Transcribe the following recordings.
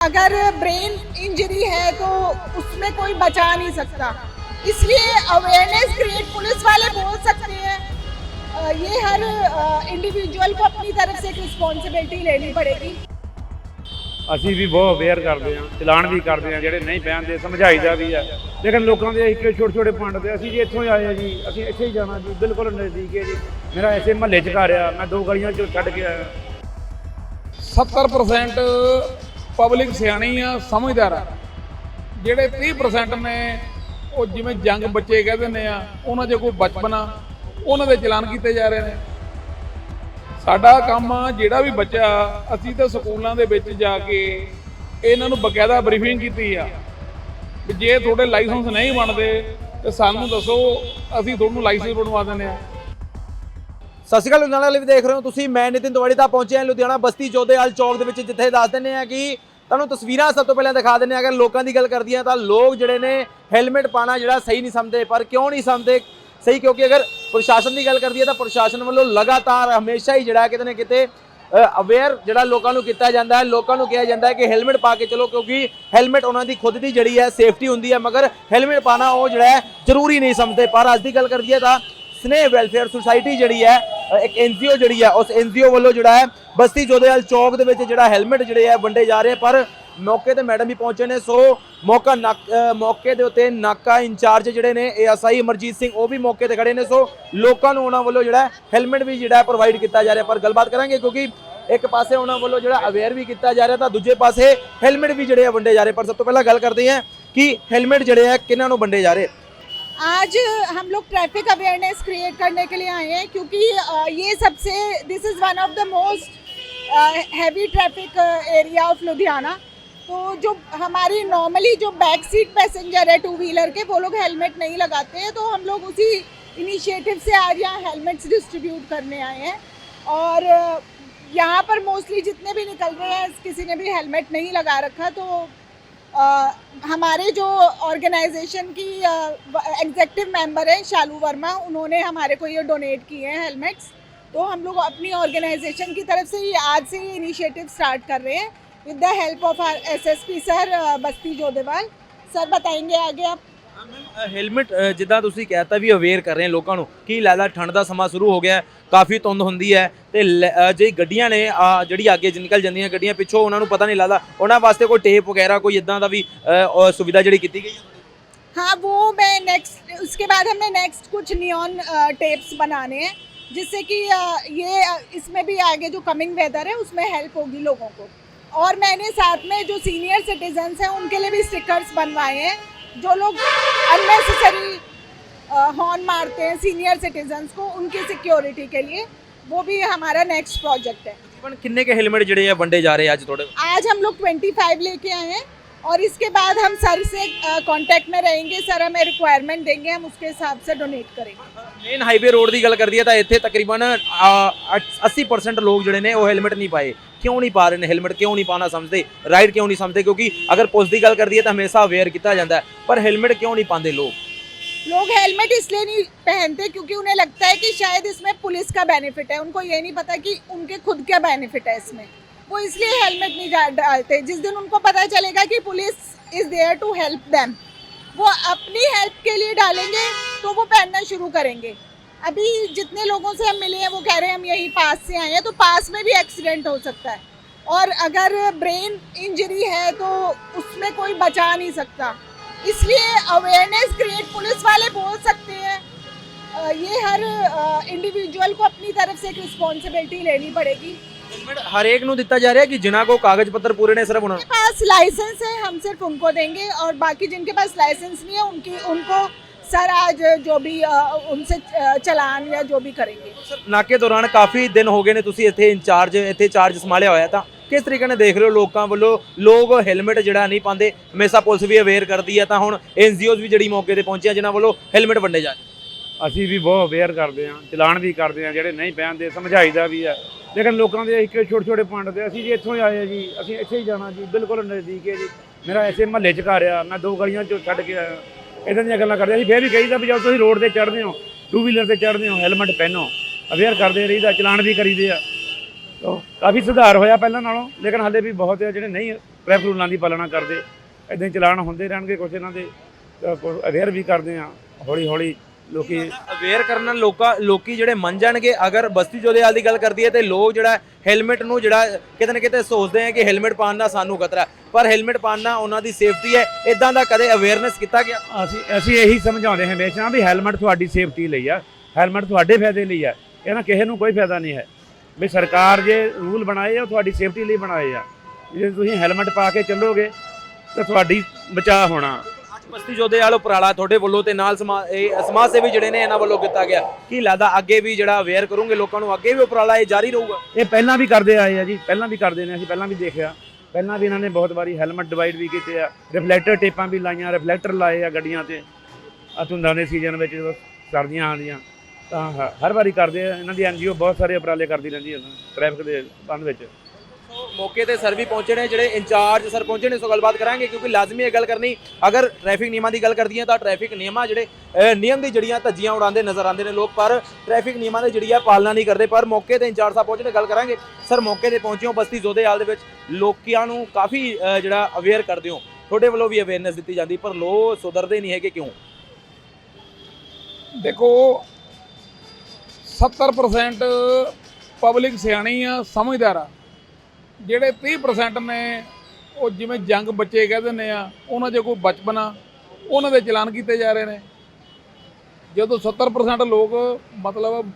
अगर brain injury है तो उसमें कोई बचा नहीं सकता इसलिए अवेयरनेस क्रिएट पुलिस वाले बोल सकते हैं अ, ये हर इंडिविजुअल को अपनी तरफ से एक रिस्पॉन्सिबिलिटी लेनी पड़ेगी ਅਸੀਂ ਵੀ ਬਹੁਤ ਅਵੇਅਰ ਕਰਦੇ ਹਾਂ ਚਲਾਨ ਵੀ ਕਰਦੇ ਹਾਂ ਜਿਹੜੇ ਨਹੀਂ ਪਹਿਨਦੇ ਸਮਝਾਈਦਾ ਵੀ ਆ ਲੇਕਿਨ ਲੋਕਾਂ ਦੇ ਇੱਕ ਛੋਟੇ ਛੋਟੇ ਪਿੰਡ ਦੇ ਅਸੀਂ ਜੀ ਇੱਥੋਂ ਹੀ ਆਏ ਆ ਜੀ ਅਸੀਂ ਇੱਥੇ ਹੀ ਜਾਣਾ ਜੀ ਬਿਲਕੁਲ ਨਜ਼ਦੀਕ ਹੈ ਜੀ ਮੇਰਾ ਐਸੇ ਮਹੱਲੇ 'ਚ ਘਰ ਆ ਮੈਂ ਦੋ ਗਲੀਆਂ 'ਚੋਂ ਛੱਡ ਕੇ ਆਇਆ 70% ਪਬਲਿਕ ਸਿਆਣੀ ਆ, ਸਮਝਦਾਰ ਆ। ਜਿਹੜੇ 30% ਨੇ, ਉਹ ਜਿਵੇਂ ਜੰਗ ਬੱਚੇ ਕਹਿ ਦਿੰਦੇ ਆ, ਉਹਨਾਂ 'ਚ ਕੋਈ ਬਚਪਨਾ, ਉਹਨਾਂ ਦੇ ਚਲਾਨ ਕੀਤੇ ਜਾ ਰਹੇ ਨੇ। ਸਾਡਾ ਕੰਮ ਆ, ਜਿਹੜਾ ਵੀ ਬੱਚਾ, ਅਸੀਂ ਤਾਂ ਸਕੂਲਾਂ ਦੇ ਵਿੱਚ ਜਾ ਕੇ ਇਹਨਾਂ ਨੂੰ ਬਕਾਇਦਾ ਬਰੀਫਿੰਗ ਕੀਤੀ ਆ ਵੀ ਜੇ ਤੁਹਾਡੇ ਲਾਇਸੈਂਸ ਨਹੀਂ ਬਣਦੇ, ਤੇ ਸਾਨੂੰ ਦੱਸੋ, ਅਸੀਂ ਤੁਹਾਨੂੰ ਲਾਇਸੈਂਸ ਬਣਵਾ ਦਿੰਦੇ ਆ। ਸਤਿ ਸ਼੍ਰੀ ਅਕਾਲ ਲੁਧਿਆਣਾ ਲਈ ਦੇਖ ਰਹੇ ਹੋ ਤੁਸੀਂ। ਮੈਂ ਨਿਤਿਨ ਤਿਵਾੜੀ ਦਾ ਪਹੁੰਚਿਆ ਲੁਧਿਆਣਾ ਬਸਤੀ ਜੋਧੇਵਾਲ ਚੌਕ ਦੇ ਵਿੱਚ, ਜਿੱਥੇ ਦੱਸ ਦਿੰਦੇ ਆ ਕਿ ਤੁਹਾਨੂੰ ਤਸਵੀਰਾਂ ਸਭ ਤੋਂ ਪਹਿਲਾਂ ਦਿਖਾ ਦਿੰਦੇ ਆ ਅਗਰ ਲੋਕਾਂ ਦੀ ਗੱਲ ਕਰਦੀ ਆ ਤਾਂ ਲੋਕ ਜਿਹੜੇ ਨੇ ਹੈਲਮਟ ਪਾਣਾ ਜਿਹੜਾ ਸਹੀ ਨਹੀਂ ਸਮਝਦੇ, ਪਰ ਕਿਉਂ ਨਹੀਂ ਸਮਝਦੇ? ਸਹੀ ਕਿਉਂਕਿ ਅਗਰ ਪ੍ਰਸ਼ਾਸਨ ਦੀ ਗੱਲ ਕਰਦੀ ਹੈ ਤਾਂ ਪ੍ਰਸ਼ਾਸਨ ਵੱਲੋਂ ਲਗਾਤਾਰ ਹਮੇਸ਼ਾ ਹੀ ਜਿਹੜਾ ਕਿਤੇ ਨਾ ਕਿਤੇ ਅਵੇਅਰ ਜਿਹੜਾ ਲੋਕਾਂ ਨੂੰ ਕੀਤਾ ਜਾਂਦਾ ਹੈ। ਲੋਕਾਂ ਨੂੰ ਕਿਹਾ ਜਾਂਦਾ ਹੈ ਕਿ ਹੈਲਮਟ ਪਾ ਕੇ ਚਲੋ ਕਿਉਂਕਿ ਹੈਲਮਟ ਉਹਨਾਂ ਦੀ ਖੁਦ ਦੀ ਜਿਹੜੀ ਹੈ ਸੇਫਟੀ ਹੁੰਦੀ ਹੈ। ਮਗਰ ਹੈਲਮਟ ਪਾਣਾ ਉਹ ਜਿਹੜਾ ਹੈ ਜ਼ਰੂਰੀ ਨਹੀਂ ਸਮਝਦੇ। ਪਰ ਅੱਜ ਦੀ ਗੱਲ ਕਰਦੀ ਹੈ ਤਾਂ ਸਨੇਹ ਵੈਲਫੇਅਰ ਸੁਸਾਇਟੀ ਜਿਹੜੀ ਹੈ ਅ, ਇੱਕ ਐਨਜੀਓ ਜਿਹੜੀ ਹੈ ਉਸ ਐਨਜੀਓ ਵੱਲੋਂ ਜਿਹੜਾ ਹੈ ਬਸਤੀ ਜੋਧੇਵਾਲ ਚੌਕ ਦੇ ਵਿੱਚ ਜਿਹੜਾ ਹੈਲਮਟ ਜਿਹੜੇ ਹੈ ਵੰਡੇ ਜਾ ਰਹੇ ਪਰ ਮੌਕੇ ਤੇ ਮੈਡਮ ਵੀ ਪਹੁੰਚੇ ਨੇ ਸੋ ਮੌਕਾ ਨੱਕ- ਮੌਕੇ ਦੇ ਉੱਤੇ ਨਾਕਾ ਇੰਚਾਰਜ ਜਿਹੜੇ ਨੇ ਏਐਸਆਈ ਅਮਰਜੀਤ ਸਿੰਘ ਉਹ ਵੀ ਮੌਕੇ ਤੇ ਖੜੇ ਨੇ ਸੋ ਲੋਕਾਂ ਨੂੰ ਉਹਨਾਂ ਵੱਲੋਂ ਜਿਹੜਾ ਹੈਲਮਟ ਵੀ ਜਿਹੜਾ ਪ੍ਰੋਵਾਈਡ ਕੀਤਾ ਜਾ ਰਿਹਾ ਪਰ ਗੱਲਬਾਤ ਕਰਾਂਗੇ ਕਿਉਂਕਿ ਇੱਕ ਪਾਸੇ ਉਹਨਾਂ ਵੱਲੋਂ ਜਿਹੜਾ ਅਵੇਅਰ ਵੀ ਕੀਤਾ ਜਾ ਰਿਹਾ ਤਾਂ ਦੂਜੇ ਪਾਸੇ ਹੈਲਮਟ ਵੀ ਜਿਹੜੇ ਆ ਵੰਡੇ ਜਾ ਰਹੇ ਪਰ ਸਭ ਤੋਂ ਪਹਿਲਾਂ ਗੱਲ ਕਰਦੇ ਹਾਂ ਕਿ ਹੈਲਮਟ ਜਿਹੜੇ ਆ ਕਿਹਨਾਂ ਨੂੰ ਵੰਡੇ ਜਾ ਰਹੇ। आज हम लोग ट्रैफ़िक अवेयरनेस क्रिएट करने के लिए आए हैं क्योंकि ये सबसे this is one of the most heavy traffic area of Ludhiana तो जो हमारी नॉर्मली जो बैक सीट पैसेंजर है टू व्हीलर के, वो लोग हेलमेट नहीं लगाते हैं तो हम लोग उसी इनिशिएटिव से आज यहाँ हेलमेट्स डिस्ट्रीब्यूट करने आए हैं. और यहाँ पर मोस्टली जितने भी निकल रहे हैं, किसी ने भी हेलमेट नहीं लगा रखा तो अ, हमारे जो ऑर्गेनाइजेशन की एग्जेक्टिव मेंबर हैं शालू वर्मा उन्होंने हमारे को ये डोनेट किए हैं हेलमेट्स तो हम लोग अपनी ऑर्गेनाइजेशन की तरफ़ से ही आज से ही इनिशिएटिव स्टार्ट कर रहे हैं। With the help of our SSP sir Basti Jodhewal sir बताएँगे आगे आप। ਹੈਲਮਟ ਜਿੱਦਾਂ ਤੁਸੀਂ ਕਹਿਤਾ ਵੀ ਅਵੇਅਰ ਕਰ ਰਹੇ ਹੋ ਲੋਕਾਂ ਨੂੰ ਕੀ ਲੱਗਦਾ ਠੰਡ ਦਾ ਸਮਾਂ ਸ਼ੁਰੂ ਹੋ ਗਿਆ ਹੈ, ਕਾਫੀ ਧੁੰਦ ਹੁੰਦੀ ਹੈ ਤੇ ਲ- ਅ, ਜਿਹੜੀ ਗੱਡੀਆਂ ਨੇ ਆ ਜਿਹੜੀ ਅੱਗੇ ਨਿਕਲ ਜਾਂਦੀਆਂ ਗੱਡੀਆਂ ਪਿੱਛੋਂ ਉਹਨਾਂ ਨੂੰ ਪਤਾ ਨਹੀਂ ਲੱਗਦਾ ਉਹਨਾਂ ਵਾਸਤੇ ਕੋਈ ਟੇਪ ਵਗੈਰਾ ਕੋਈ ਇਦਾਂ ਦਾ ਵੀ ਅ, ਉਹ ਸੁਵਿਧਾ ਜਿਹੜੀ ਕੀਤੀ ਗਈ ਹੈ हाँ वो मैं नेक्स्ट उसके बाद हमने नेक्स्ट कुछ नियॉन टेप्स बनाने हैं जिससे कि अ, ये अ, इसमें भी आगे जो कमिंग वेदर है उसमें हेल्प होगी लोगों को और मैंने साथ में जो सीनियर सिटीजन्स हैं उनके लिए भी स्टिकर्स बनवाए हैं जो लोग अननेसेसरी हॉर्न मारते हैं सीनियर सिटीजन को उनकी सिक्योरिटी के लिए वो भी हमारा नेक्स्ट प्रोजेक्ट है। किन्ने के हेलमेट जड़े हैं वनडे जा रहे हैं आज थोड़े? आज हम लोग 25 लेके आए हैं। और इसके बाद हम सर से कांटेक्ट में रहेंगे सर हमें रिक्वायरमेंट देंगे हम उसके हिसाब से डोनेट करेंगे ਮੇਨ ਹਾਈਵੇ ਰੋਡ ਦੀ ਗੱਲ ਕਰਦੀ ਹੈ ਤਾਂ ਇੱਥੇ ਤਕਰੀਬਨ ਅ, 80% ਲੋਕ ਜਿਹੜੇ ਨੇ ਉਹ ਹੈਲਮਟ ਨਹੀਂ ਪਾਏ ਕਿਉਂ ਨਹੀਂ ਪਾ ਰਹੇ ਨੇ ਹੈਲਮਟ ਕਿਉਂ ਨਹੀਂ ਪਾਣਾ ਸਮਝਦੇ ਰਾਈਟ ਕਿਉਂ ਨਹੀਂ ਸਮਝਦੇ ਕਿਉਂਕਿ ਅਗਰ ਪੁਲਿਸ ਦੀ ਗੱਲ ਕਰਦੀ ਹੈ ਤਾਂ ਹਮੇਸ਼ਾ ਅਵੇਅਰ ਕੀਤਾ ਜਾਂਦਾ ਹੈ ਪਰ ਹੈਲਮਟ ਕਿਉਂ ਨਹੀਂ ਪਾਉਂਦੇ ਲੋਕ लोग हेलमेट इसलिए नहीं पहनते क्योंकि उन्हें लगता है कि शायद इसमें पुलिस का बेनिफिट है उनको ये नहीं पता कि उनके खुद का बेनिफिट है इसमें वो इसलिए हेलमेट नहीं डालते। जिस दिन उनको पता चलेगा कि police is there to help them वो अपनी हेल्प के लिए डालेंगे तो वो पहनना शुरू करेंगे। अभी जितने लोगों से हम मिले हैं, वो कह रहे हैं, हम यहीं पास से आए हैं तो पास में भी एक्सीडेंट हो सकता है। और अगर ब्रेन इंजरी है तो उसमें कोई बचा नहीं सकता। इसलिए अवेयरनेस क्रिएट पुलिस वाले बोल सकते हैं। ये हर इंडिविजुअल को अपनी तरफ़ से एक रिस्पॉन्सिबिलिटी लेनी पड़ेगी। ਹੈਲਮਟ ਹਰੇਕ ਨੂੰ ਦਿੱਤਾ ਜਾ ਰਿਹਾ ਕਿ ਜਿਨ੍ਹਾਂ ਕੋ ਕਾਗਜ਼ ਪੱਤਰ ਪੂਰੇ ਨੇ ਸਿਰਫ ਉਹਨਾਂ ਨੂੰ जिनके पास लाइसेंस है हम सिर्फ उनको देंगे और बाकी जिनके पास लाइसेंस नहीं है उनकी उनको सर आज जो भी अ, उनसे अ, चलान या जो भी करेंगे ਨਾਕੇ ਦੌਰਾਨ ਕਾਫੀ ਦਿਨ ਹੋ ਗਏ ਨੇ ਤੁਸੀਂ ਇੱਥੇ ਇੰਚਾਰਜ ਇੱਥੇ ਚਾਰਜ ਸੰਭਾਲਿਆ ਹੋਇਆ ਤਾਂ ਕਿਸ ਤਰੀਕੇ ਨਾਲ ਦੇਖ ਰਹੇ ਹੋ ਲੋਕਾਂ ਵੱਲੋਂ ਲੋਕ ਹੈਲਮਟ ਜਿਹੜਾ ਨਹੀਂ ਪਾਉਂਦੇ ਹਮੇਸ਼ਾ ਪੁਲਿਸ ਵੀ ਅਵੇਅਰ ਕਰਦੀ ਹੈ ਤਾਂ ਹੁਣ ਐਨਜੀਓਜ਼ ਵੀ ਜਿਹੜੀ ਮੌਕੇ ਤੇ ਪਹੁੰਚੀਆਂ ਜਿਨ੍ਹਾਂ ਵੱਲੋਂ ਹੈਲਮਟ ਵੰਡੇ ਜਾ ਰਹੇ ਅਸੀਂ ਵੀ ਬਹੁਤ ਅਵੇਅਰ ਕਰਦੇ ਹਾਂ ਚਲਾਨ ਵੀ ਕਰਦੇ ਹਾਂ ਜਿਹੜੇ ਨਹੀਂ ਪਹਿਨਦੇ ਸਮਝਾਈਦਾ ਵੀ ਆ ਲੇਕਿਨ ਲੋਕਾਂ ਦੇ ਇੱਕ ਛੋਟੇ ਛੋਟੇ ਪਿੰਡ 'ਤੇ ਅਸੀਂ ਜੀ ਇੱਥੋਂ ਹੀ ਆਏ ਆ ਜੀ, ਅਸੀਂ ਇੱਥੇ ਹੀ ਜਾਣਾ ਜੀ, ਬਿਲਕੁਲ ਨਜ਼ਦੀਕ ਹੈ ਜੀ। ਮੇਰਾ ਐਸੇ ਮਹੱਲੇ 'ਚ ਘਰ ਆ, ਮੈਂ ਦੋ ਗਲੀਆਂ 'ਚੋਂ ਛੱਡ ਕੇ ਆਇਆ। ਇਦਾਂ ਦੀਆਂ ਗੱਲਾਂ ਕਰਦੇ ਅਸੀਂ ਫੇਰ ਵੀ ਕਹੀਦਾ ਵੀ ਜਦੋਂ ਤੁਸੀਂ ਰੋਡ ਤੇ ਚੜ੍ਹਦੇ ਹੋ ਟੂ ਵੀਲਰ ਤੇ ਚੜ੍ਹਦੇ ਹੋ ਹੈਲਮਟ ਪਹਿਨੋ, ਅਵੇਅਰ ਕਰਦੇ ਰਹੀਦਾ, ਚਲਾਨ ਵੀ ਕਰੀਦੇ ਆ। ਤੋ ਕਾਫੀ ਸੁਧਾਰ ਹੋਇਆ ਪਹਿਲਾਂ ਨਾਲੋਂ, ਲੇਕਿਨ ਹਾਲੇ ਵੀ ਬਹੁਤ ਆ ਜਿਹੜੇ ਨਹੀਂ ਟ੍ਰੈਫਿਕ ਰੂਲਾਂ ਦੀ ਪਾਲਣਾ ਕਰਦੇ। ਇਦਾਂ ਹੀ ਚਲਾਨ ਹੁੰਦੇ ਰਹਿਣਗੇ ਕੁਛ ਇਹਨਾਂ ਦੇ ਅਵੇਅਰ ਵੀ ਕਰਦੇ ਆ ਹੌਲੀ ਹੌਲੀ ਲੋਕੀ ਅਵੇਅਰ ਕਰਨ ਨਾਲ ਲੋਕਾਂ, ਲੋਕੀ ਜਿਹੜੇ ਮੰਨ ਜਾਣਗੇ, ਅਗਰ ਬਸਤੀ ਜੋਧੇਵਾਲ ਦੀ ਗੱਲ ਕਰਦੀ ਹੈ ਤੇ ਲੋਕ ਜਿਹੜਾ ਹੈਲਮਟ ਨੂੰ ਜਿਹੜਾ ਕਿਤੇ ਨਾ ਕਿਤੇ ਸੋਚਦੇ ਆ ਕਿ ਹੈਲਮਟ ਪਾਉਣ ਨਾਲ ਸਾਨੂੰ ਖਤਰਾ ਪਰ ਹੈਲਮਟ ਪਾਉਣਾ ਉਹਨਾਂ ਦੀ ਸੇਫਟੀ ਹੈ। ਇਦਾਂ ਦਾ ਕਦੇ ਅਵੇਅਰਨੈਸ ਕੀਤਾ ਗਿਆ? ਅਸੀਂ ਅਸੀਂ ਇਹੀ ਸਮਝਾਉਂਦੇ ਹਾਂ ਹਮੇਸ਼ਾ ਵੀ ਹੈਲਮਟ ਤੁਹਾਡੀ ਸੇਫਟੀ ਲਈ ਆ। ਹੈਲਮਟ ਤੁਹਾਡੇ ਫਾਇਦੇ ਲਈ ਆ। ਇਹਨਾਂ ਕਿਸੇ ਨੂੰ ਕੋਈ ਫਾਇਦਾ ਨਹੀਂ ਹੈ। ਵੀ ਸਰਕਾਰ ਜੇ ਰੂਲ ਬਣਾਏ ਆ, ਉਹ ਤੁਹਾਡੀ ਸੇਫਟੀ ਲਈ ਬਣਾਏ ਆ। ਜੇ ਤੁਸੀਂ ਹੈਲਮਟ ਪਾ ਕੇ ਚੱਲੋਗੇ, ਤਾਂ ਤੁਹਾਡੀ ਬਚਾਅ ਹੋਣਾ। ਅੱਜ ਬਸਤੀ ਜੋਧੇਵਾਲ ਉਪਰਾਲਾ ਤੁਹਾਡੇ ਵੱਲੋਂ ਤੇ ਨਾਲ ਸਮਾ- ਇਹ ਸਮਾਜ ਸੇਵੀ ਜਿਹੜੇ ਨੇ ਇਹਨਾਂ ਵੱਲੋਂ ਕੀਤਾ ਗਿਆ। ਕੀ ਲੱਗਦਾ ਅੱਗੇ ਵੀ ਜਿਹੜਾ ਅਵੇਅਰ ਕਰੋਗੇ ਲੋਕਾਂ ਨੂੰ, ਅੱਗੇ ਵੀ ਉਪਰਾਲਾ ਇਹ ਜਾਰੀ ਰਹੂਗਾ? ਇਹ ਪਹਿਲਾਂ ਵੀ ਕਰਦੇ ਆਏ ਆ ਜੀ, ਪਹਿਲਾਂ ਵੀ ਕਰਦੇ ਨੇ, ਅਸੀਂ ਪਹਿਲਾਂ ਵੀ ਦੇਖਿਆ। ਪਹਿਲਾਂ ਵੀ ਇਹਨਾਂ ਨੇ ਬਹੁਤ ਵਾਰੀ ਹੈਲਮਟ ਡਿਵਾਈਡ ਵੀ ਕੀਤੇ ਆ ਰਿਫਲੈਕਟਰ ਟੇਪਾਂ ਵੀ ਲਾਈਆਂ ਰਿਫਲੈਕਟਰ ਲਾਏ ਆ ਗੱਡੀਆਂ ਤੇ। ਆ ਧੁੰਦਾਂ ਦੇ ਸੀਜ਼ਨ ਵਿੱਚ ਜਦੋਂ ਸਰਦੀਆਂ ਆਉਂਦੀਆਂ, ਤਾਂ ਹ- ਹਰ ਵਾਰੀ ਕਰਦੇ ਆ, ਇਹਨਾਂ ਦੀ ਐਨਜੀਓ ਬਹੁਤ ਸਾਰੇ ਉਪਰਾਲੇ ਕਰਦੀ ਰਹਿੰਦੀ ਹੈ ਟ੍ਰੈਫਿਕ ਦੇ ਬੰਦ ਵਿੱਚ। ਮੌਕੇ ਤੇ ਸਰ ਵੀ ਪਹੁੰਚੇ ਨੇ, ਜਿਹੜੇ ਇੰਚਾਰਜ ਸਰ ਪਹੁੰਚੇ ਨੇ ਸੋ ਗੱਲਬਾਤ ਕਰਾਂਗੇ, ਕਿਉਂਕਿ ਲਾਜ਼ਮੀ ਇਹ ਗੱਲ ਕਰਨੀ, ਅਗਰ ਟ੍ਰੈਫਿਕ ਨਿਯਮਾਂ ਦੀ ਗੱਲ ਕਰਦੀ ਹੈ ਤਾਂ ਟ੍ਰੈਫਿਕ ਨਿਯਮਾਂ ਜਿਹੜੇ ਨਿਯਮ ਦੀ ਜੜੀਆਂ ਧੱਜੀਆਂ ਉਡਾਉਂਦੇ ਨਜ਼ਰ ਆਉਂਦੇ ਨੇ ਲੋਕ, ਪਰ ਟ੍ਰੈਫਿਕ ਨਿਯਮਾਂ ਦੀ ਜਿਹੜੀ ਆ ਪਾਲਣਾ ਨਹੀਂ ਕਰਦੇ, ਪਰ ਮੌਕੇ ਤੇ ਇੰਚਾਰਜ ਸਾਹਿਬ ਪਹੁੰਚੇ ਨੇ, ਗੱਲ ਕਰਾਂਗੇ। ਸਰ, ਮੌਕੇ ਤੇ ਪਹੁੰਚਿਓ ਹੋ, ਬਸਤੀ ਜ਼ੋਦੇਆਲ ਦੇ ਵਿੱਚ, ਲੋਕਾਂ ਨੂੰ ਕਾਫੀ ਜਿਹੜਾ ਅਵੇਅਰ ਕਰਦੇ ਹੋ। ਤੁਹਾਡੇ ਵੱਲੋਂ ਵੀ ਅਵੇਅਰਨੈਸ ਦਿੱਤੀ ਜਾਂਦੀ, ਪਰ ਲੋਕ ਸੁਧਰਦੇ ਨਹੀਂ ਹੈਗੇ, ਕਿਉਂ? ਦੇਖੋ 70% ਪਬਲਿਕ ਸਿਆਣੀ ਆ, ਸਮਝਦਾਰ ਆ। ਜਿਹੜੇ 30% ਨੇ, ਉਹ ਜਿਵੇਂ ਜੰਗ ਬੱਚੇ ਕਹਿ ਦਿੰਦੇ ਆ, ਉਹਨਾਂ ਦੇ ਕੋਈ ਬਚਪਨ ਆ, ਉਹਨਾਂ ਦੇ ਚਲਾਨ ਕੀਤੇ ਜਾ ਰਹੇ ਨੇ। ਜਦੋਂ 70% ਲੋਕ ਮਤਲਬ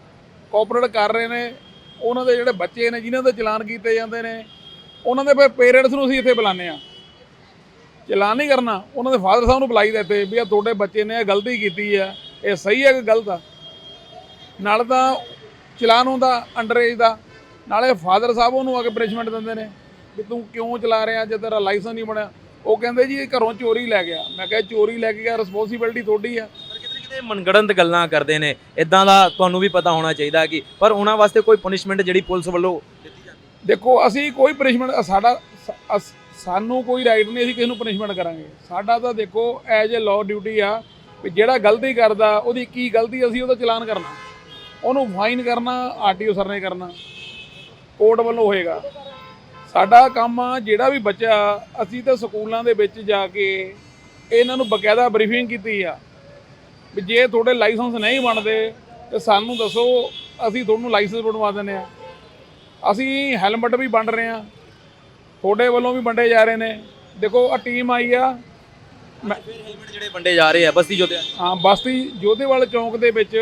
ਕੋਆਪਰੇਟ ਕਰ ਰਹੇ ਨੇ, ਉਹਨਾਂ ਦੇ ਜਿਹੜੇ ਬੱਚੇ ਨੇ, ਜਿਨ੍ਹਾਂ ਦੇ ਚਲਾਨ ਕੀਤੇ ਜਾਂਦੇ ਨੇ, ਉਹਨਾਂ ਦੇ ਫਿਰ ਪੇਰੈਂਟਸ ਨੂੰ ਅਸੀਂ ਇੱਥੇ ਬੁਲਾਉਂਦੇ ਆ ਚਲਾਨ ਨਹੀਂ ਕਰਨਾ, ਉਹਨਾਂ ਦੇ ਫਾਦਰ ਸਾਹਿਬ ਨੂੰ ਬੁਲਾਈ ਦਾ ਇੱਥੇ ਵੀ ਆ ਤੁਹਾਡੇ ਬੱਚੇ ਨੇ ਇਹ ਗਲਤੀ ਕੀਤੀ ਆ, ਇਹ ਸਹੀ ਹੈ ਕਿ ਗਲਤ ਆ? ਨਾਲ ਤਾਂ ਚਲਾਨ ਹੁੰਦਾ ਅੰਡਰ ਏਜ ਦਾ ਨਾਲੇ ਫਾਦਰ ਸਾਹਿਬ ਉਹਨੂੰ ਆ ਕੇ ਪਨਿਸ਼ਮੈਂਟ ਦਿੰਦੇ ਨੇ ਵੀ ਤੂੰ ਕਿਉਂ ਚਲਾ ਰਿਹਾ ਜੇ ਤੇਰਾ ਲਾਇਸੈਂਸ ਨਹੀਂ ਬਣਿਆ। ਉਹ ਕਹਿੰਦੇ ਜੀ ਇਹ ਘਰੋਂ ਚੋਰੀ ਲੈ ਗਿਆ। ਮੈਂ ਕਿਹਾ ਚੋਰੀ ਲੈ ਕੇ ਗਿਆ ਰਿਸਪੌਂਸਿਬਿਲਟੀ ਤੁਹਾਡੀ ਆ। ਪਰ ਕਿਤੇ ਨਾ ਕਿਤੇ ਮਨਗੜੰਤ ਗੱਲਾਂ ਕਰਦੇ ਨੇ। ਇਦਾਂ ਦਾ ਤੁਹਾਨੂੰ ਵੀ ਪਤਾ ਹੋਣਾ ਚਾਹੀਦਾ ਕਿ ਪਰ ਉਹਨਾਂ ਵਾਸਤੇ ਕੋਈ ਪਨਿਸ਼ਮੈਂਟ ਜਿਹੜੀ ਪੁਲਿਸ ਵੱਲੋਂ ਦਿੱਤੀ ਜਾਂਦੀ ਦੇਖੋ ਅਸੀਂ ਕੋਈ ਪਨਿਸ਼ਮੈਂਟ ਸਾਡਾ ਸਾਨੂੰ ਕੋਈ ਰਾਈਟ ਨਹੀਂ ਅਸੀਂ ਕਿਸੇ ਨੂੰ ਪਨਿਸ਼ਮੈਂਟ ਕਰਾਂਗੇ। ਸਾਡਾ ਤਾਂ ਦੇਖੋ ਐਜ਼ ਅ ਲਾਅ ਡਿਊਟੀ ਆ ਵੀ ਜਿਹੜਾ ਗਲਤੀ ਕਰਦਾ ਉਹਦੀ ਕੀ ਗਲਤੀ ਅਸੀਂ ਉਹਦਾ ਚਲਾਨ ਕਰਨਾ। ਉਹਨੂੰ ਫਾਈਨ ਕਰਨਾ ਆਰਟੀਓ ਸਰ ਨੇ ਕਰਨਾ। ਕੋਰਟ ਵੱਲੋਂ ਹੋਏਗਾ। ਸਾਡਾ ਕੰਮ ਆ ਜਿਹੜਾ ਵੀ ਬੱਚਾ ਅਸੀਂ ਤਾਂ ਸਕੂਲਾਂ ਦੇ ਵਿੱਚ ਜਾ ਕੇ ਇਹਨਾਂ ਨੂੰ ਬਕਾਇਦਾ ਬਰੀਫਿੰਗ ਕੀਤੀ ਆ। ਵੀ ਜੇ ਤੁਹਾਡੇ ਲਾਇਸੈਂਸ ਨਹੀਂ ਬਣਦੇ ਤੇ ਸਾਨੂੰ ਦੱਸੋ ਅਸੀਂ ਤੁਹਾਨੂੰ ਲਾਇਸੈਂਸ ਬਣਵਾ ਦਿੰਦੇ ਆ। ਅਸੀਂ ਹੈਲਮਟ ਵੀ ਵੰਡ ਰਹੇ ਆ। ਤੁਹਾਡੇ ਵੱਲੋਂ ਵੀ ਵੰਡੇ ਜਾ ਰਹੇ ਨੇ। ਦੇਖੋ ਆ ਟੀਮ ਆਈ ਆ। ਹੈਲਮਟ ਜਿਹੜੇ ਵੰਡੇ ਜਾ ਰਹੇ ਆ ਬਸਤੀ ਜੋਧੇ ਹਾਂ ਬਸਤੀ ਜੋਧੇਵਾਲ ਚੌਂਕ ਦੇ ਵਿੱਚ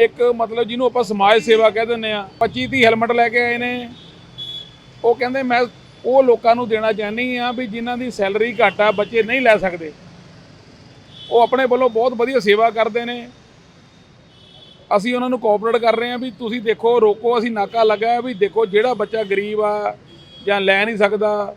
ਇੱਕ ਮਤਲਬ ਜਿਹਨੂੰ ਆਪਾਂ ਸਮਾਜ ਸੇਵਾ ਕਹਿ ਦਿੰਦੇ ਆ 25 30 ਹੈਲਮਟ ਲੈ ਕੇ ਆਏ ਨੇ। ਉਹ ਕਹਿੰਦੇ, ਮੈਂ ਉਹ ਲੋਕਾਂ ਨੂੰ ਦੇਣਾ ਚਾਹੁੰਦੀ ਆ ਵੀ ਜਿਨ੍ਹਾਂ ਦੀ ਸੈਲਰੀ ਘੱਟ ਆ, ਬੱਚੇ ਨਹੀਂ ਲੈ ਸਕਦੇ। ਉਹ ਆਪਣੇ ਵੱਲੋਂ ਬਹੁਤ ਵਧੀਆ ਸੇਵਾ ਕਰਦੇ ਨੇ। ਅਸੀਂ ਉਹਨਾਂ ਨੂੰ ਕੋਆਪਰੇਟ ਕਰ ਰਹੇ ਆ ਵੀ ਤੁਸੀਂ ਦੇਖੋ, ਰੋਕੋ, ਅਸੀਂ ਨਾਕਾ ਲਗਾਇਆ ਵੀ ਦੇਖੋ ਜਿਹੜਾ ਬੱਚਾ ਗਰੀਬ ਆ ਜਾਂ ਲੈ ਨਹੀਂ ਸਕਦਾ।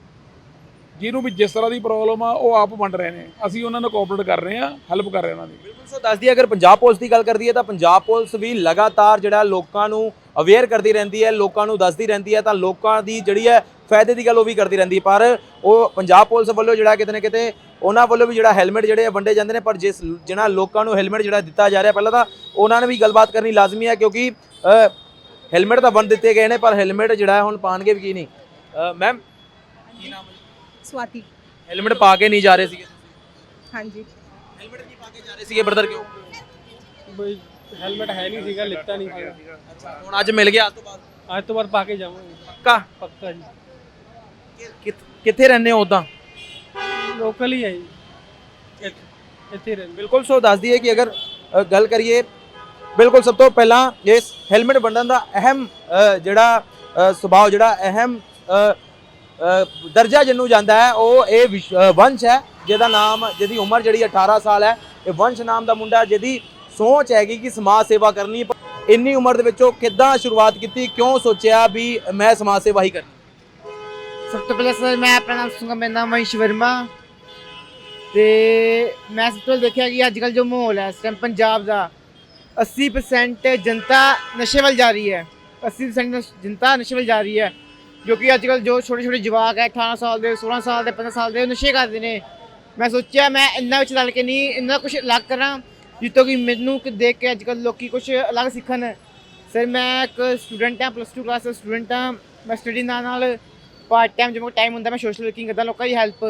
ਜਿਹਨੂੰ ਵੀ ਜਿਸ ਤਰ੍ਹਾਂ ਦੀ ਪ੍ਰੋਬਲਮ ਆ ਉਹ ਆਪ ਵੰਡ ਰਹੇ ਨੇ। ਅਸੀਂ ਉਹਨਾਂ ਨੂੰ ਕੋਆਪਰੇਟ ਕਰ ਰਹੇ ਆ ਹੈਲਪ ਕਰ ਰਹੇ ਉਹਨਾਂ ਦੀ। ਬਿਲਕੁਲ ਸੋ ਦੱਸਦੀ ਅਗਰ ਪੰਜਾਬ ਪੁਲਿਸ ਦੀ ਗੱਲ ਕਰਦੀ ਹੈ ਤਾਂ ਪੰਜਾਬ ਪੁਲਿਸ ਵੀ ਲਗਾਤਾਰ ਜਿਹੜਾ ਲੋਕਾਂ ਨੂੰ ਅਵੇਅਰ ਕਰਦੀ ਰਹਿੰਦੀ ਹੈ ਲੋਕਾਂ ਨੂੰ ਦੱਸਦੀ ਰਹਿੰਦੀ ਹੈ ਤਾਂ ਲੋਕਾਂ ਦੀ ਜਿਹੜੀ ਹੈ ਫਾਇਦੇ ਦੀ ਗੱਲ ਉਹ ਵੀ ਕਰਦੀ ਰਹਿੰਦੀ ਹੈ। ਪਰ ਉਹ ਪੰਜਾਬ ਪੁਲਿਸ ਵੱਲੋਂ ਜਿਹੜਾ ਕਿਤੇ ਨਾ ਕਿਤੇ ਉਹਨਾਂ ਵੱਲੋਂ ਵੀ ਜਿਹੜਾ ਹੈਲਮਟ ਜਿਹੜੇ ਆ ਵੰਡੇ ਜਾਂਦੇ ਨੇ ਪਰ ਜਿਸ ਜਿਹਨਾਂ ਲੋਕਾਂ ਨੂੰ ਹੈਲਮਟ ਜਿਹੜਾ ਦਿੱਤਾ ਜਾ ਰਿਹਾ ਪਹਿਲਾਂ ਤਾਂ ਉਹਨਾਂ ਨੇ ਵੀ ਗੱਲਬਾਤ ਕਰਨੀ ਲਾਜ਼ਮੀ ਹੈ ਕਿਉਂਕਿ ਹੈਲਮਟ ਤਾਂ ਵੰਡ ਦਿੱਤੇ ਗਏ ਨੇ ਪਰ ਹੈਲਮਟ ਜਿਹੜਾ ਹੁਣ ਪਾਣਗੇ ਵੀ ਕੀ ਨਹੀਂ। ਮੈਮ ਕੀ ਨਾਮ ਹੈ ਸਵਾਤੀ। ਹੈਲਮਟ ਪਾ ਕੇ ਨਹੀਂ ਜਾ ਰਹੇ ਸੀਗੇ? ਹਾਂਜੀ। ਹੈਲਮਟ ਨਹੀਂ ਪਾ ਕੇ ਜਾ ਰਹੇ ਸੀਗੇ ਬ੍ਰਦਰ ਕਿਉਂ? ਬਈ ਹੈਲਮਟ ਹੈ ਨਹੀਂ ਸੀਗਾ ਲਿੱਤਾ ਨਹੀਂ ਸੀਗਾ। ਅੱਛਾ ਹੁਣ ਅੱਜ ਮਿਲ ਗਿਆ ਅੱਜ ਤੋਂ ਬਾਅਦ? ਅੱਜ ਤੋਂ ਬਾਅਦ ਪਾ ਕੇ ਜਾਵਾਂਗੇ। ਪੱਕਾ? ਪੱਕਾ ਜੀ। ਕਿੱਥੇ ਰਹਿੰਦੇ ਹੋ ਉਦਾਂ ਲੋਕਲ ਹੀ ਹੈ ਜੀ। ਇੱਥੇ- ਇੱਥੇ ਰਹਿੰਦੇ। ਬਿਲਕੁਲ ਸੋ ਦੱਸਦੀ ਹੈ ਕਿ ਅਗਰ ਅ, ਗੱਲ ਕਰੀਏ ਬਿਲਕੁਲ ਸਭ ਤੋਂ ਪਹਿਲਾਂ ਇਸ ਹੈਲਮਟ ਵੰਡਣ ਦਾ ਅਹਿਮ ਅ, ਜਿਹੜਾ ਅ, ਸੁਭਾਅ ਜਿਹੜਾ ਅਹਿਮ ਅ, ਦਰਜਾ ਜਿਹਨੂੰ ਜਾਂਦਾ ਹੈ, ਉਹ ਇਹ ਵਿਸ਼- ਵੰਸ਼ ਹੈ, ਜਿਹਦਾ ਨਾਮ, ਜਿਹਦੀ ਉਮਰ ਜਿਹੜੀ 18 ਸਾਲ ਹੈ, ਇਹ ਵੰਸ਼ ਨਾਮ ਦਾ ਮੁੰਡਾ ਜਿਹਦੀ ਸੋਚ ਹੈਗੀ ਕਿ ਸਮਾਜ ਸੇਵਾ ਕਰਨੀ ਇੰਨੀ ਉਮਰ ਦੇ ਵਿੱਚੋਂ ਕਿੱਦਾਂ ਸ਼ੁਰੂਆਤ ਕੀਤੀ, ਕਿਉਂ ਸੋਚਿਆ ਵੀ ਮੈਂ ਸਮਾਜ ਸੇਵਾ ਹੀ ਕਰਨੀ ਸਭ ਤੋਂ ਪਹਿਲਾਂ ਸਰ, ਮੈਂ ਆਪਣਾ ਨਾਮ ਦੱਸੂੰਗਾ ਮੇਰਾ ਨਾਮ ਵੰਸ਼ ਵਰਮਾ। ਤੇ ਮੈਂ ਸਭ ਤੋਂ ਦੇਖਿਆ ਕਿ ਅੱਜ ਕੱਲ ਜੋ ਮਾਹੌਲ ਹੈ, ਇਸ ਟਾਈਮ ਪੰਜਾਬ ਦਾ 80% ਜਨਤਾ ਨਸ਼ੇ ਵੱਲ ਜਾ ਰਹੀ ਹੈ। 80% ਜਨਤਾ ਨਸ਼ੇ ਵੱਲ ਜਾ ਰਹੀ ਹੈ। ਜੋ ਕਿ ਅੱਜ ਕੱਲ ਜੋ ਛੋਟੇ ਛੋਟੇ ਜਵਾਕ ਹੈ 18 ਸਾਲ ਦੇ 16 ਸਾਲ ਦੇ 15 ਸਾਲ ਦੇ, ਉਹ ਨਸ਼ੇ ਕਰਦੇ ਨੇ। ਮੈਂ ਸੋਚਿਆ, ਮੈਂ ਇੰਨਾ ਵਿੱਚ ਰਲ ਕੇ ਨਹੀਂ, ਇੰਨਾ ਕੁਝ ਅਲੱਗ ਕਰਾਂ ਜਿੱਤੋਂ ਕਿ ਮੈਨੂੰ ਕਿ ਦੇਖ ਕੇ ਅੱਜ ਕੱਲ ਲੋਕੀ ਕੁਝ ਅਲੱਗ ਸਿੱਖਣ। ਸਰ ਮੈਂ ਇੱਕ ਸਟੂਡੈਂਟ ਹਾਂ ਪਲੱਸ 2 ਕਲਾਸ ਦਾ ਸਟੂਡੈਂਟ ਹਾਂ। ਮੈਂ ਸਟੱਡੀ ਨਾਲ ਨਾਲ ਪਾਰਟ ਟਾਈਮ ਜਦੋਂ ਟਾਈਮ ਹੁੰਦਾ, ਮੈਂ ਸੋਸ਼ਲ ਵਰਕਿੰਗ ਕਰਦਾ, ਲੋਕਾਂ ਦੀ ਹੈਲਪ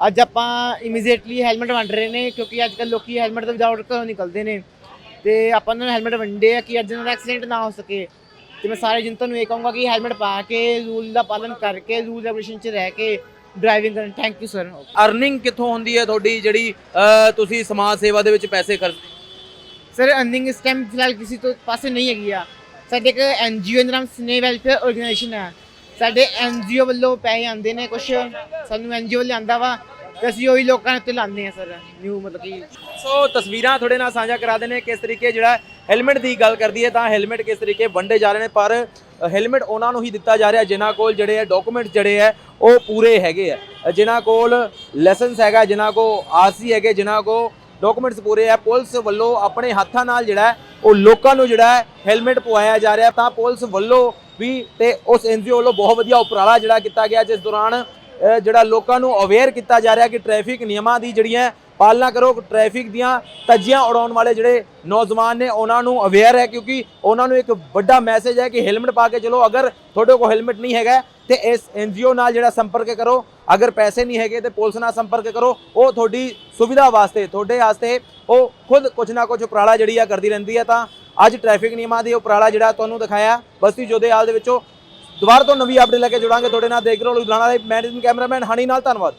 ਅੱਜ ਆਪਾਂ ਇਮੀਡੀਏਟਲੀ ਹੈਲਮਟ ਵੰਡ ਰਹੇ ਨੇ, ਕਿਉਂਕਿ ਅੱਜ ਕੱਲ੍ਹ ਲੋਕੀ ਹੈਲਮਟ ਤੋਂ ਵਿਦਆਊਟ ਘਰੋਂ ਨਿਕਲਦੇ ਨੇ। ਤੇ ਆਪਾਂ ਉਹਨਾਂ ਨੂੰ ਹੈਲਮਟ ਵੰਡੇ ਆ ਕਿ ਅੱਜ ਇਹਨਾਂ ਦਾ ਐਕਸੀਡੈਂਟ ਨਾ ਹੋ ਸਕੇ। ਤੇ ਮੈਂ ਸਾਰੇ ਜਨਤਾ ਨੂੰ ਇਹ ਕਹੂੰਗਾ ਕਿ ਹੈਲਮਟ ਪਾ ਕੇ ਰੂਲ ਦਾ ਪਾਲਣ ਕਰਕੇ ਰੂਲ ਰੈਗੂਲੇਸ਼ਨ 'ਚ ਰਹਿ ਕੇ ਡਰਾਈਵਿੰਗ ਕਰਨ। ਥੈਂਕ ਯੂ ਸਰ ਅਰਨਿੰਗ ਕਿੱਥੋਂ ਹੁੰਦੀ ਹੈ ਤੁਹਾਡੀ ਜਿਹੜੀ ਅਹ, ਤੁਸੀਂ ਸਮਾਜ ਸੇਵਾ ਦੇ ਵਿੱਚ ਪੈਸੇ ਖਰਚ ਸਰ ਅਰਨਿੰਗ ਇਸ ਟਾਈਮ ਫਿਲਹਾਲ ਕਿਸੇ ਤੋਂ ਪਾਸੇ ਨਹੀਂ ਹੈਗੀ ਆ। ਸਾਡੇ ਇੱਕ ਐਨਜੀਓ ਦਾ ਨਾਮ ਸਨੇ ਵੈਲਫੇਅਰ ਆਰਗੇਨਾਈਜੇਸ਼ਨ ਹੈ ਸਾਡੇ ਐਨਜੀਓ ਵੱਲੋਂ ਪੈਸੇ ਆਉਂਦੇ ਨੇ ਕੁਝ ਸਾਨੂੰ ਐਨਜੀਓ ਲਿਆਂਦਾ ਵਾ ਤੇ ਅਸੀਂ ਉਹੀ ਲੋਕਾਂ ਉੱਤੇ ਲਾਉਂਦੇ ਆ ਸਰ ਨਿਊ ਮਤਲਬ ਕਿ ਸੋ ਤਸਵੀਰਾਂ ਤੁਹਾਡੇ ਨਾਲ ਸਾਂਝਾ ਕਰਾ ਦਿੰਦੇ ਕਿਸ ਤਰੀਕੇ ਜਿਹੜਾ ਹੈਲਮਟ ਦੀ ਗੱਲ ਕਰਦੀ ਹੈ ਤਾਂ ਹੈਲਮਟ ਕਿਸ ਤਰੀਕੇ ਵੰਡੇ ਜਾ ਰਹੇ ਨੇ, ਪਰ ਹੈਲਮਟ ਉਹਨਾਂ ਨੂੰ ਹੀ ਦਿੱਤਾ ਜਾ ਰਿਹਾ ਜਿਨ੍ਹਾਂ ਕੋਲ ਜਿਹੜੇ ਹੈ ਡਾਕੂਮੈਂਟ ਜਿਹੜੇ ਹੈ ਉਹ ਪੂਰੇ ਹੈਗੇ ਆ। ਜਿਨ੍ਹਾਂ ਕੋਲ ਲਾਇਸੈਂਸ ਹੈਗਾ, ਜਿਨ੍ਹਾਂ ਕੋਲ ਆਰਸੀ ਹੈਗੇ, ਜਿਨ੍ਹਾਂ ਕੋਲ ਡਾਕੂਮੈਂਟਸ ਪੂਰੇ ਆ, ਪੁਲਿਸ ਵੱਲੋਂ ਆਪਣੇ ਹੱਥਾਂ ਨਾਲ ਜਿਹੜਾ ਉਹ ਲੋਕਾਂ ਨੂੰ ਜਿਹੜਾ ਹੈ ਹੈਲਮਟ ਪਵਾਇਆ ਜਾ ਰਿਹਾ। ਤਾਂ ਪੁਲਿਸ ਵੱਲੋਂ ਵੀ ਤੇ ਉਸ ਐਨਜੀਓ ਵੱਲੋਂ ਬਹੁਤ ਵਧੀਆ ਉਪਰਾਲਾ ਜਿਹੜਾ ਕੀਤਾ ਗਿਆ, ਜਿਸ ਦੌਰਾਨ ਜਿਹੜਾ ਲੋਕਾਂ ਨੂੰ ਅਵੇਅਰ ਕੀਤਾ ਜਾ ਰਿਹਾ ਕਿ ਟ੍ਰੈਫਿਕ ਨਿਯਮਾਂ ਦੀ ਜਿਹੜੀਆਂ ਪਾਲਣਾ ਕਰੋ ਟ੍ਰੈਫਿਕ ਦੀਆਂ ਤੱਜੀਆਂ ਉਡਾਉਣ ਵਾਲੇ ਜਿਹੜੇ ਨੌਜਵਾਨ ਨੇ, ਉਹਨਾਂ ਨੂੰ ਅਵੇਅਰ ਹੈ ਕਿਉਂਕਿ ਉਹਨਾਂ ਨੂੰ ਇੱਕ ਵੱਡਾ ਮੈਸੇਜ ਹੈ ਕਿ ਹੈਲਮਟ ਪਾ ਕੇ ਚਲੋ, ਅਗਰ ਤੁਹਾਡੇ ਕੋਲ ਹੈਲਮਟ ਨਹੀਂ ਹੈਗਾ ਤੇ ਇਸ ਐਨਜੀਓ ਨਾਲ ਜਿਹੜਾ ਸੰਪਰਕ ਕਰੋ, ਅਗਰ ਪੈਸੇ ਨਹੀਂ ਹੈਗੇ ਤੇ ਪੁਲਿਸ ਨਾਲ ਸੰਪਰਕ ਕਰੋ, ਉਹ ਤੁਹਾਡੀ ਸੁਵਿਧਾ ਵਾਸਤੇ, ਤੁਹਾਡੇ ਵਾਸਤੇ ਉਹ ਖੁਦ ਕੁਝ ਨਾ ਕੁਝ ਉਪਰਾਲਾ ਜਿਹੜੀ ਆ ਕਰਦੀ ਰਹਿੰਦੀ ਹੈ ਤਾਂ ਅੱਜ ਟ੍ਰੈਫਿਕ ਨਿਯਮਾਂ ਦੀ ਉਪਰਾਲਾ ਜਿਹੜਾ ਤੁਹਾਨੂੰ ਦਿਖਾਇਆ, ਬਸਤੀ ਜੋਧੇਆਲ ਦੇ ਵਿੱਚੋਂ ਦੁਬਾਰਾ ਤੋਂ ਨਵੀਂ ਅਪਡੇਟ ਲੈ ਕੇ ਜੁੜਾਂਗੇ। ਤੁਹਾਡੇ ਨਾਲ ਦੇਖ ਰਹੇ ਹੋ ਲੁਧਿਆਣਾ ਦੇ ਮੈਨੇਜਿੰਗ ਕੈਮਰਾਮੈਨ ਹਣੀ ਨਾਲ, ਧੰਨਵਾਦ।